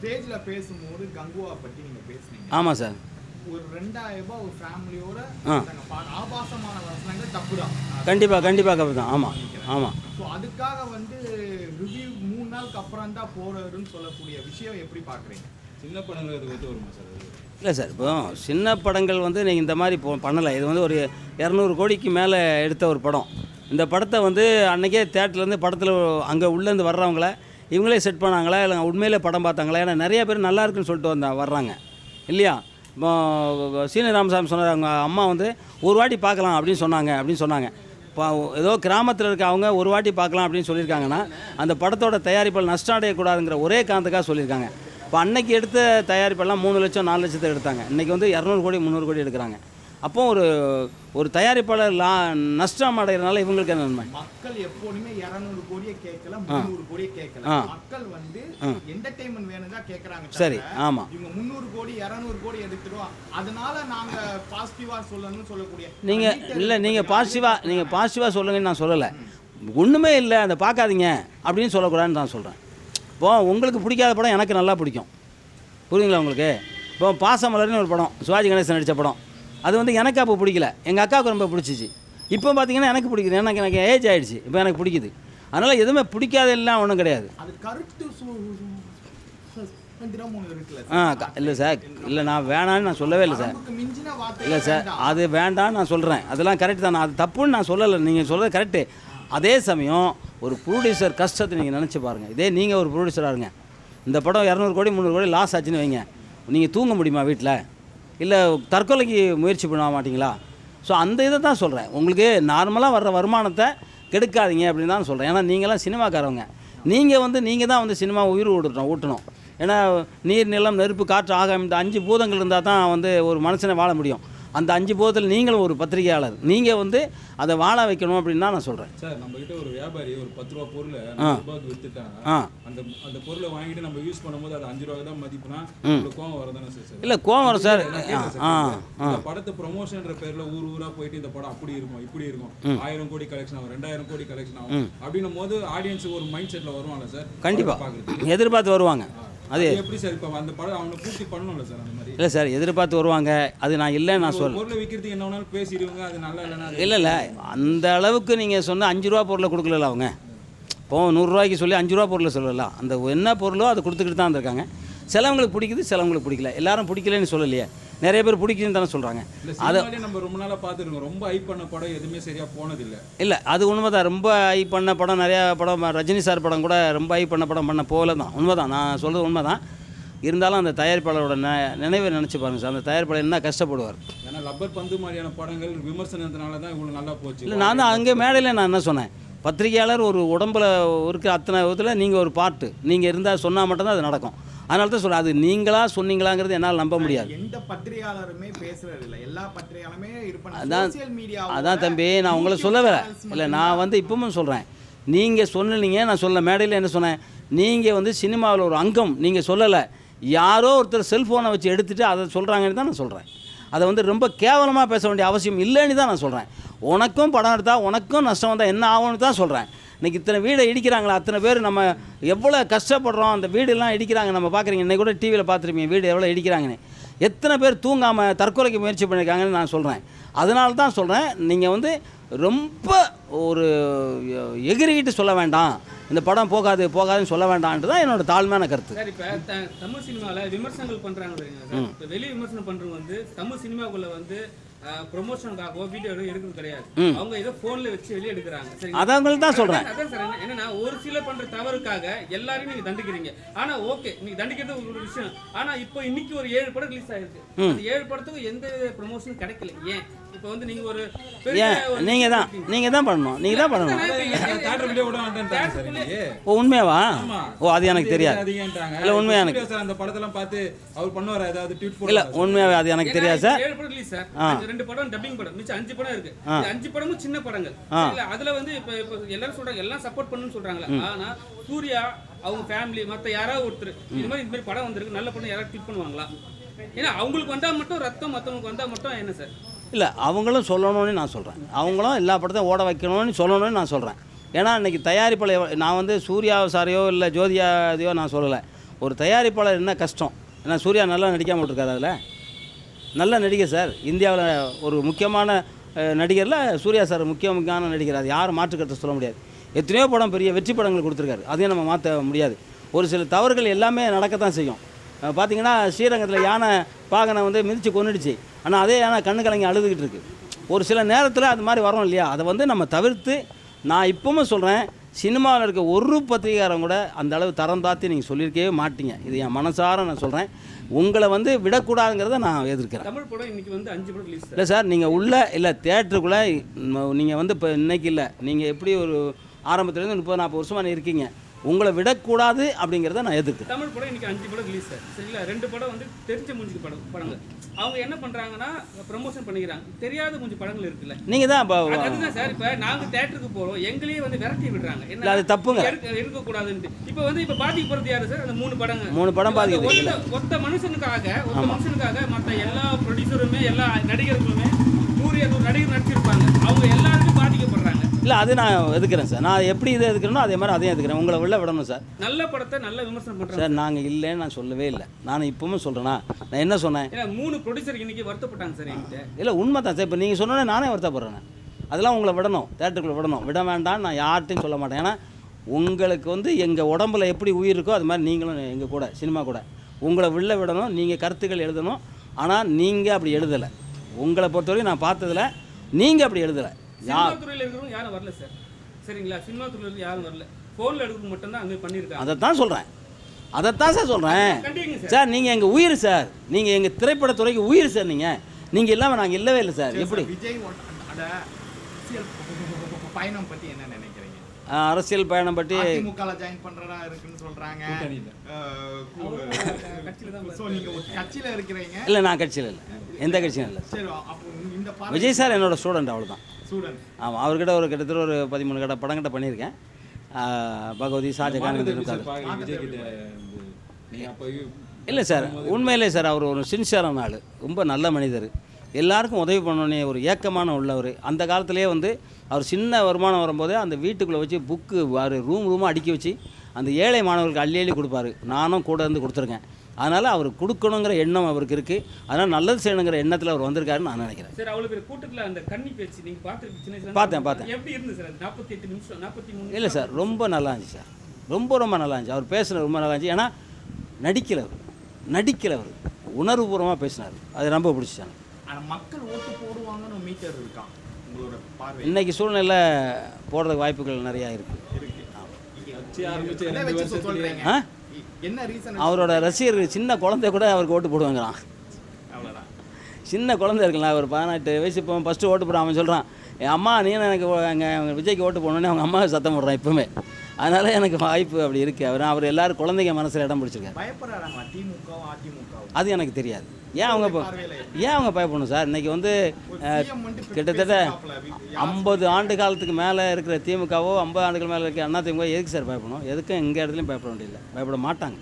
ஸ்டேஜ்ல பேசும்போது கங்குவா பத்தி நீங்க பேசுனீங்க. ஆமாம் சார். ஒரு ரெண்டாயிரம் ரூபாய் ஒரு ஃபேமிலியோட பா- ஆபாசமான வசனங்கள் தப்பு தான் கண்டிப்பாக கண்டிப்பாக கப்பு தான் ஆமாம் ஆமாம் ஸோ அதுக்காக வந்து ரிவ்யூ மூணு நாளுக்கு அப்புறம் தான் போறதுன்னு சொல்லக்கூடிய விஷயம் எப்படி பாக்குறீங்க? சின்ன படங்கள் இது ஒத்து வருமா சார்? இல்லை சார் இப்போ சின்ன படங்கள் வந்து நீங்கள் இந்த மாதிரி இப்போ பண்ணலை. இது வந்து ஒரு இரநூறு கோடிக்கு மேலே எடுத்த ஒரு படம். இந்த படத்தை வந்து அன்றைக்கே தேட்டர்லேருந்து படத்தில் அங்கே உள்ளேருந்து வர்றவங்கள இவங்களே செட் பண்ணாங்களா? இல்லை உண்மையிலே படம் பார்த்தாங்களா? ஏன்னா நிறைய பேர் நல்லா இருக்குன்னு சொல்லிட்டு வந்தா வர்றாங்க. இல்லையா? இப்போ சீனி ராமசாமி சொன்னார் அவங்க அம்மா வந்து ஒரு வாட்டி பார்க்கலாம் அப்படின்னு சொன்னாங்க அப்படின்னு சொன்னாங்க. இப்போ ஏதோ கிராமத்தில் இருக்க அவங்க ஒரு வாட்டி பார்க்கலாம் அப்படின்னு சொல்லியிருக்காங்கன்னா அந்த படத்தோட தயாரிப்பில் நஷ்டம் அடையக்கூடாதுங்கிற ஒரே காரணத்துக்காக சொல்லியிருக்காங்க. இப்போ அன்னைக்கு எடுத்த தயாரிப்பெல்லாம் மூணு லட்சம் நாலு லட்சத்தை எடுத்தாங்க. இன்றைக்கி வந்து இரநூறு கோடி முந்நூறு கோடி எடுக்கிறாங்க. அப்போ ஒரு ஒரு தயாரிப்பாளர் லா நஷ்டம் அடைகிறதுனால இவங்களுக்கு என்ன நன்மை? மக்கள் எப்போதுமே இருநூறு கோடியை கேட்கல முந்நூறு கோடியை கேட்கல. மக்கள் வந்து என்டர்டைன்மெண்ட் வேணும் தான் கேட்கறாங்க சரி ஆமாம் இவங்க முந்நூறு கோடி இருநூறு கோடி எடுத்துருவோம் அதனால நாங்க பாசிட்டிவா சொல்லணும்னு சொல்லக்கூடிய நீங்கள் இல்லை நீங்கள் பாசிட்டிவாக நீங்கள் பாசிட்டிவாக சொல்லுங்கன்னு நான் சொல்லலை. ஒன்றுமே இல்லை அதை பார்க்காதீங்க அப்படின்னு சொல்லக்கூடாதுன்னு நான் சொல்கிறேன் இப்போ உங்களுக்கு பிடிக்காத படம் எனக்கு நல்லா பிடிக்கும். புரியுதுங்களா உங்களுக்கு? இப்போ பாசமலர்னு ஒரு படம் சிவாஜி கணேசன் நடித்த படம். அது வந்து எனக்கு அப்போ பிடிக்கல. எங்கள் அக்காவுக்கு ரொம்ப பிடிச்சிச்சு. இப்போ பார்த்தீங்கன்னா எனக்கு பிடிக்குது. எனக்கு எனக்கு ஏஜ் ஆயிடுச்சு. இப்போ எனக்கு பிடிக்குது. அதனால் எதுவுமே பிடிக்காத எல்லாம் ஒன்றும் கிடையாது. ஆ இல்லை சார். இல்லை நான் வேணான்னு நான் சொல்லவே இல்லை சார். இல்லை சார். அது வேண்டாம்னு நான் சொல்கிறேன் அதெல்லாம் கரெக்ட் தான். நான் அது தப்புன்னு நான் சொல்லலை. நீங்கள் சொல்கிறது கரெக்டு அதே சமயம் ஒரு ப்ரொடியூசர் கஷ்டத்தை நீங்கள் நினச்சி பாருங்கள் இதே நீங்கள் ஒரு ப்ரொடியூசராக இருங்க. இந்த படம் இரநூறு கோடி முந்நூறு கோடி லாஸ் ஆச்சுன்னு வைங்க. நீங்கள் தூங்க முடியுமா வீட்டில் இல்லை தற்கொலைக்கு முயற்சி பண்ண மாட்டிங்களா? ஸோ அந்த இதை தான் சொல்கிறேன் உங்களுக்கு நார்மலாக வர்ற வருமானத்தை கெடுக்காதீங்க அப்படின்னு தான் சொல்கிறேன் ஏன்னா நீங்களாம் சினிமாக்காரவங்க. நீங்கள் வந்து நீங்கள் தான் வந்து சினிமா உயிர் ஊட்டணும் ஊட்டணும். ஏன்னா நீர் நிலம் நெருப்பு காற்று ஆகாயம் இந்த அஞ்சு பூதங்கள் இருந்தால் தான் வந்து ஒரு மனுஷனை வாழ முடியும். அந்த அஞ்சு பூதத்தில் நீங்களும் ஒரு பத்திரிகையாளர். நீங்கள் வந்து அதை வாழ வைக்கணும் அப்படின்னு தான் நான் சொல்கிறேன் சார் நம்ம கிட்ட ஒரு வியாபாரி ஒரு பத்து ரூபா பொருளை ரூபாய்க்கு வித்துட்டாங்க அந்த அந்த பொருளை வாங்கிட்டு நம்ம யூஸ் பண்ணும்போது அது அஞ்சு ரூபாய் தான் மதிப்புனா கோவம் வரதானே சார் இல்லை கோவம் வரும் சார். படத்தை ப்ரொமோஷன்ற பேர்ல ஊர் ஊரா போயிட்டு இந்த படம் அப்படி இருக்கும் இப்படி இருக்கும். ஆயிரம் கோடி கலெக்ஷன் ஆகும் ரெண்டாயிரம் கோடி கலெக்ஷன் ஆகும். அப்படின்னும் போது ஆடியன்ஸ் ஒரு மைண்ட் செட்ல வருவாங்கல்ல சார். கண்டிப்பாக. எதிர்பார்த்து வருவாங்க. அது எப்படி சார் இப்போ அந்த படம் அவனை பூர்த்தி பண்ணணும்ல சார் அந்த மாதிரி? இல்லை சார் எதிர்பார்த்து வருவாங்க. அது நான் இல்லைன்னு நான் சொல்ல பொருளை விற்கிறதுக்கு என்ன வேணாலும் பேசிடுவாங்க அது நல்லா இல்லைன்னா அது- இல்லை இல்லை. அந்த அளவுக்கு நீங்கள் சொன்ன அஞ்சு ரூபா பொருளை கொடுக்கல அவங்க? இப்போ நூறுரூவாய்க்கு சொல்லி அஞ்சு ரூபா பொருளை சொல்லலாம் அந்த என்ன பொருளோ அதை கொடுத்துக்கிட்டு தான் இருந்திருக்காங்க சிலவங்களுக்கு பிடிக்குது சிலவங்களுக்கு பிடிக்கல. எல்லாரும் பிடிக்கலன்னு சொல்லலையே. நிறைய பேர் பிடிக்குதுன்னு தானே சொல்கிறாங்க சினிமாலே நம்ம ரொம்ப நாளா பார்த்துருக்கோம். ரொம்ப ஹைப் பண்ண படம் எதுவுமே சரியா போனதில்லை. இல்லை அது உண்மைதான். ரொம்ப ஐ பண்ண படம் நிறையா படம் ரஜினி சார் படம் கூட ரொம்ப ஐ பண்ண படம் பண்ண போல தான் உண்மைதான். நான் சொல்கிறது உண்மைதான். இருந்தாலும் அந்த தயாரிப்பாளரோட ந நினைவை நினச்சி பாருங்க சார். அந்த தயாரிப்பாளர் என்ன கஷ்டப்படுவார்? ஏன்னா லப்பர் பந்து மாதிரியான படங்கள் விமர்சனத்தினால தான் இவ்வளவு நல்லா போச்சு. இல்லை நான் தான் அங்கே மேடையில் நான் என்ன சொன்னேன்? பத்திரிகையாளர் ஒரு உடம்புல இருக்கிற அத்தனை விதத்தில் நீங்கள் ஒரு பார்ட்டு நீங்கள் இருந்தால் சொன்னால் மட்டும்தான் அது நடக்கும். அதனால தான் சொல்கிறேன் அது நீங்களா சொன்னீங்களாங்கிறது என்னால் நம்ப முடியாது. எந்த பத்திரிகையாளருமே பேசுறது இல்ல. எல்லா பத்திரிகையாளருமே அதான் அதான் தம்பி நான் உங்களை சொல்லவே இல்லை. நான் வந்து இப்பவும் சொல்கிறேன் நீங்கள் சொன்னீங்க நான் சொல்ல மேடையில் என்ன சொன்னேன்? நீங்கள் வந்து சினிமாவில் ஒரு அங்கம் நீங்கள் சொல்லலை. யாரோ ஒருத்தர் செல்ஃபோனை வச்சு எடுத்துகிட்டு அதை சொல்கிறாங்கன்னு தான் நான் சொல்கிறேன் அதை வந்து ரொம்ப கேவலமாக பேச வேண்டிய அவசியம் இல்லைன்னு தான் நான் சொல்கிறேன் உனக்கும் படம் எடுத்தால் உனக்கும் நஷ்டம் வந்தால் என்ன ஆகும்னு தான் சொல்கிறேன் இன்றைக்கி இத்தனை வீடை இடிக்கிறாங்களா? அத்தனை பேர் நம்ம எவ்வளோ கஷ்டப்படுறோம்? அந்த வீடெல்லாம் இடிக்கிறாங்க. நம்ம பார்க்குறீங்க. இன்னைக்கு கூட டிவியில் பார்த்துருப்பீங்க வீடு எவ்வளோ இடிக்கிறாங்கன்னு. எத்தனை பேர் தூங்காமல் தற்கொலைக்கு முயற்சி பண்ணியிருக்காங்கன்னு நான் சொல்கிறேன் அதனால தான் சொல்கிறேன் நீங்கள் வந்து ரொம்ப ஒரு எகிரிக்கிட்டு சொல்ல வேண்டாம். இந்த படம் போகாது போகாதுன்னு சொல்ல வேண்டாம்ன்றது தான் என்னோட தாழ்மையான கருத்து. சார் இப்ப த- தமிழ் சினிமால விமர்சனங்கள் இப்ப வெளி விமர்சனம் பண்றவங்க வந்து தமிழ் சினிமாக்குள்ள வந்து ப்ரொமோஷனுக்காகவோ வீடியோ எடுக்கிறது கிடையாது. அவங்க ஏதோ போன்ல வச்சு வெளியே எடுக்கிறாங்க? அதவங்களுக்கு தான் சொல்கிறேன் அதான் சார் என்ன- என்னன்னா ஒரு சில பண்ற தவறுக்காக எல்லாரையும் நீங்க தண்டிக்கிறீங்க. ஆனா ஓகே நீங்க தண்டிக்கிறது ஒரு விஷயம். ஆனா இப்போ இன்னைக்கு ஒரு ஏழு படம் ரிலீஸ் ஆயிருக்கு. ஏழு படத்துக்கும் எந்த ப்ரொமோஷனும் கிடைக்கல. ஏன்? இப்போ வந்து நீங்க ஒரு பெரிய ஏன் நீங்கள் தான் நீங்கள் தான் பண்ணணும் நீங்கள் தான் பண்ணணும். ஓ உண்மையாவா? ஆமா. ஓ அது எனக்கு தெரியாது. இல்லை உண்மையா எனக்கு. சார் அந்த படத்தெல்லாம் பார்த்து அவர் பண்ணுவார்? ஏதாவது ட்வீட் இல்லை உண்மையாவே அது எனக்கு தெரியாது சார். ஏழு படம் ரிலீஸ் சார். ரெண்டு படம் டப்பிங் படம். மிச்சம் அஞ்சு படம் இருக்கு. இந்த அஞ்சு படமும் சின்ன படங்கள்? அதுல வந்து இப்ப இப்ப எல்லாரும் சொல்றாங்க எல்லாம் சப்போர்ட் பண்ணுன்னு சொல்றாங்களே? ஆனா சூர்யா அவங்க ஃபேமிலி மத்த யாராவது ஒருத்தர் இது மாதிரி இந்த மாதிரி படம் வந்திருக்கு. நல்ல படம் யாராவது ட்வீட் பண்ணுவாங்களா? ஏன்னா அவங்களுக்கு வந்தா மட்டும் ரத்தம் மத்தவங்களுக்கு வந்தா மட்டும் என்ன சார்? இல்லை அவங்களும் சொல்லணும்னு நான் சொல்கிறேன் அவங்களும் எல்லா படத்தையும் ஓட வைக்கணும்னு சொல்லணும்னு நான் சொல்கிறேன் ஏன்னா இன்றைக்கி தயாரிப்பாளர் நான் வந்து சூர்யா சாரையோ இல்லை ஜோதியா இதையோ நான் சொல்லலை. ஒரு தயாரிப்பாளர் என்ன கஷ்டம்? ஏன்னா சூர்யா நல்லா நடிக்காமல் விட்டுருக்காரு அதில். நல்ல நடிகர் சார். இந்தியாவில் ஒரு முக்கியமான நடிகரில் சூர்யா சார் முக்கிய முக்கியமான நடிகர். அது யாரும் மாற்றுக்கருத்தை சொல்ல முடியாது. எத்தனையோ படம் பெரிய வெற்றி படங்கள் கொடுத்துருக்காரு. அதையும் நம்ம மாற்ற முடியாது. ஒரு சில தவறுகள் எல்லாமே நடக்கத்தான் செய்யும். பார்த்தீங்கன்னா ஸ்ரீரங்கத்தில் யானை பாகனை வந்து மிதித்து கொன்னுடுச்சு. ஆனால் அதே யானை கண்ணு கலங்கி அழுதுகிட்டு இருக்கு. ஒரு சில நேரத்தில் அது மாதிரி வரும் இல்லையா? அதை வந்து நம்ம தவிர்த்து நான் இப்பவும் சொல்கிறேன் சினிமாவில் இருக்க ஒரு பத்திரிகாரம் கூட அந்த அளவு தரம் தாத்தி நீங்கள் சொல்லியிருக்கவே மாட்டீங்க. இது என் மனசார நான் சொல்கிறேன் உங்களை வந்து விடக்கூடாதுங்கிறத நான் எதிர்க்கிறேன். தமிழ் படம் இன்னைக்கு வந்து அஞ்சு படம் ரிலீஸ் இல்லை சார் நீங்கள் உள்ள இல்லை தேட்டருக்குள்ளே நீங்கள் வந்து இப்போ இன்னைக்கு இல்லை. நீங்கள் எப்படி ஒரு ஆரம்பத்துலேருந்து முப்பது நாற்பது வருஷமாக இருக்கீங்க. உங்களை விடக்கூடாது அப்படிங்கிறத நான் எதிர்க்கிறேன். தமிழ் படம் இன்னைக்கு அஞ்சு படம் ரிலீஸ் சார் சரிங்களா? ரெண்டு படம் வந்து தெரிஞ்ச மூஞ்சி படம் படங்கள் அவங்க என்ன பண்றாங்கன்னா ப்ரமோஷன் பண்ணிக்கிறாங்க. தெரியாத மூஞ்சி படங்கள் இருக்குல்ல. நீங்கள் தான் இப்போ அது- அதுதான் சார். இப்ப நாங்க தேட்டருக்கு போறோம். எங்களையே வந்து விரட்டி விடுறாங்க. இல்ல, அது தப்புங்க. இருக்க கூடாதுன்ட்டு இப்ப வந்து இப்ப பாதிக்க போறது யாரு சார்? அந்த மூணு படங்க. மூணு படம் பாதிக்குது. ஒத்த- மனுஷனுக்காக ஒத்த மனுஷனுக்காக மத்த எல்லா ப்ரொடியூசருமே எல்லா நடிகர்களுமே நூறு இருநூறு நடிகர் நடிச்சிருப்பாங்க அவங்க எல்லாருமே பாதிக்கப்படுறாங்க இல்லை அது நான் எதுக்குறேன் சார்? நான் எப்படி இதை எதுக்குறேனோ அதே மாதிரி அதையும் எதுக்குறேன். உங்களை உள்ள விடணும் சார். நல்ல படத்தை நல்ல விமர்சனம் பண்றாங்க சார் நாங்கள் இல்லைன்னு நான் சொல்லவே இல்லை. நான் இப்பவும் சொல்கிறேன்னா நான் என்ன சொன்னேன்? மூணு ப்ரொடியூசர் இன்னைக்கு வருத்தப்பட்டாங்க சார் என்கிட்ட. இல்லை உண்மை தான் சார். இப்போ நீங்கள் சொன்னோன்னே நானே வருத்தப்படுறேன். அதெல்லாம் உங்களை விடணும் தேட்டருக்குள்ளே விடணும். விட வேண்டாம் நான் யார்கிட்டையும் சொல்ல மாட்டேன். ஏன்னா உங்களுக்கு வந்து எங்கள் உடம்புல எப்படி உயிர் இருக்கோ அது மாதிரி நீங்களும் எங்கள் கூட சினிமா கூட உங்களை வில்ல விடணும் நீங்கள் கருத்துக்கள் எழுதணும். ஆனால் நீங்கள் அப்படி எழுதலை. உங்களை பொறுத்தவரைக்கும் நான் பார்த்ததில் நீங்கள் அப்படி எழுதலை. சினிமா யார்? துறையில இருக்கிறவங்க யாரும் வரல சார். சரிங்களா? சினிமா துறையில இருந்து யாரும் வரல. போன்ல எடுக்கிறது மட்டும் தான் அங்கே பண்ணியிருக்காங்க. அதைத்தான் சொல்கிறேன் அதைத்தான் சார் சொல்கிறேன் கண்டிங்க சார். சார் நீங்கள் எங்கள் உயிர் சார். நீங்கள் எங்கள் திரைப்படத்துறைக்கு உயிர் சார் நீங்கள் நீங்கள் இல்லாமல் நாங்கள் இல்லவே இல்லை சார். எப்படி? விஜய் பயணம் பத்தி என்ன நினைக்கிறீங்க? அரசியல் பயணம் பற்றி ஜாயின் பண்றதா இருக்குன்னு சொல்றாங்க. கட்சியில இருக்கிறீங்க. இல்லை நான் கட்சியில் இல்லை. எந்த கட்சியும் இல்லை. சரி அப்போ இந்த பார்வை விஜய் சார் என்னோட ஸ்டூடெண்ட் அவ்வளோதான் ஸ்டூடெண்ட் ஆமாம் அவர்கிட்ட ஒரு கிட்டத்தட்ட ஒரு பதிமூணு கடை படங்கிட்ட பண்ணியிருக்கேன். ஆஹ், பகவதி ஷாஜகான் கிட்ட இல்லை சார். உண்மையிலே சார் அவர் ஒரு சின்சியரான ஆள். ரொம்ப நல்ல மனிதர். எல்லாருக்கும் உதவி பண்ணணுன்னே ஒரு ஏக்கமான உள்ளவர். அந்த காலத்திலே வந்து அவர் சின்ன வருமானம் வரும்போதே அந்த வீட்டுக்குள்ளே வச்சு புக்கு அவர் ரூம் ரூமாக அடுக்கி வச்சு அந்த ஏழை மாணவர்களுக்கு அள்ளி அள்ளி கொடுப்பாரு. நானும் கூட இருந்து கொடுத்துருக்கேன். அதனால் அவர் கொடுக்கணுங்கிற எண்ணம் அவருக்கு இருக்குது அதனால் நல்லது செய்யணுங்கிற எண்ணத்தில் அவர் வந்திருக்காருன்னு நான் நினைக்கிறேன். சார் பேர் கூட்டத்துல அந்த பேச்சு பார்த்தேன், பார்த்தேன். எப்படி இருந்து சார்? நாற்பத்தி எட்டு நிமிஷம் நாற்பத்தி மூணு இல்லை சார் ரொம்ப நல்லா இருந்துச்சு சார். ரொம்ப ரொம்ப நல்லா இருந்துச்சு. அவர் பேசுனது ரொம்ப நல்லா இருந்துச்சு. ஏன்னா நடிக்கல அவர். உணர்வுபூர்வமாக பேசினார். அது ரொம்ப பிடிச்சிச்சு எனக்கு. ஆனா மக்கள் ஓட்டு போடுவாங்கன்னு மீட்டர் இருக்கான் உங்களோட பார்வை. இன்னைக்கு சூழ்நிலை போடுறதுக்கு வாய்ப்புகள் நிறையா இருக்குது என்ன ரீசன் அவரோட ரசிகர்கள் சின்ன குழந்தை கூட அவருக்கு ஓட்டு போடுவாங்களாம் அவ்வளோதான் சின்ன குழந்தை இருக்குல்ல ஒரு பதினெட்டு வயசு இப்போ ஃபஸ்ட்டு ஓட்டு போட அவன் சொல்கிறான் என் அம்மா நீ எனக்கு அங்கே விஜய்க்கு ஓட்டு போடணுன்னு அவங்க அம்மாவை சத்தம் போடுறான் இப்போவுமே. அதனால் எனக்கு வாய்ப்பு அப்படி இருக்குது அவர் அவர் எல்லாரும் குழந்தைங்க மனசில் இடம் பிடிச்சிருக்காரு. அது எனக்கு தெரியாது. ஏன் அவங்க ஏன் அவங்க பயப்படணும் சார்? இன்னைக்கு வந்து கிட்டத்தட்ட ஐம்பது ஆண்டு காலத்துக்கு மேலே இருக்கிற திமுகவோ ஐம்பது ஆண்டுகள் மேலே இருக்கிற அண்ணா திமுக எதுக்கு சார் பயப்படணும்? எதுக்கும் எங்கள் இடத்துலையும் பயப்பட வேண்டியதில்லை. பயப்பட மாட்டாங்க.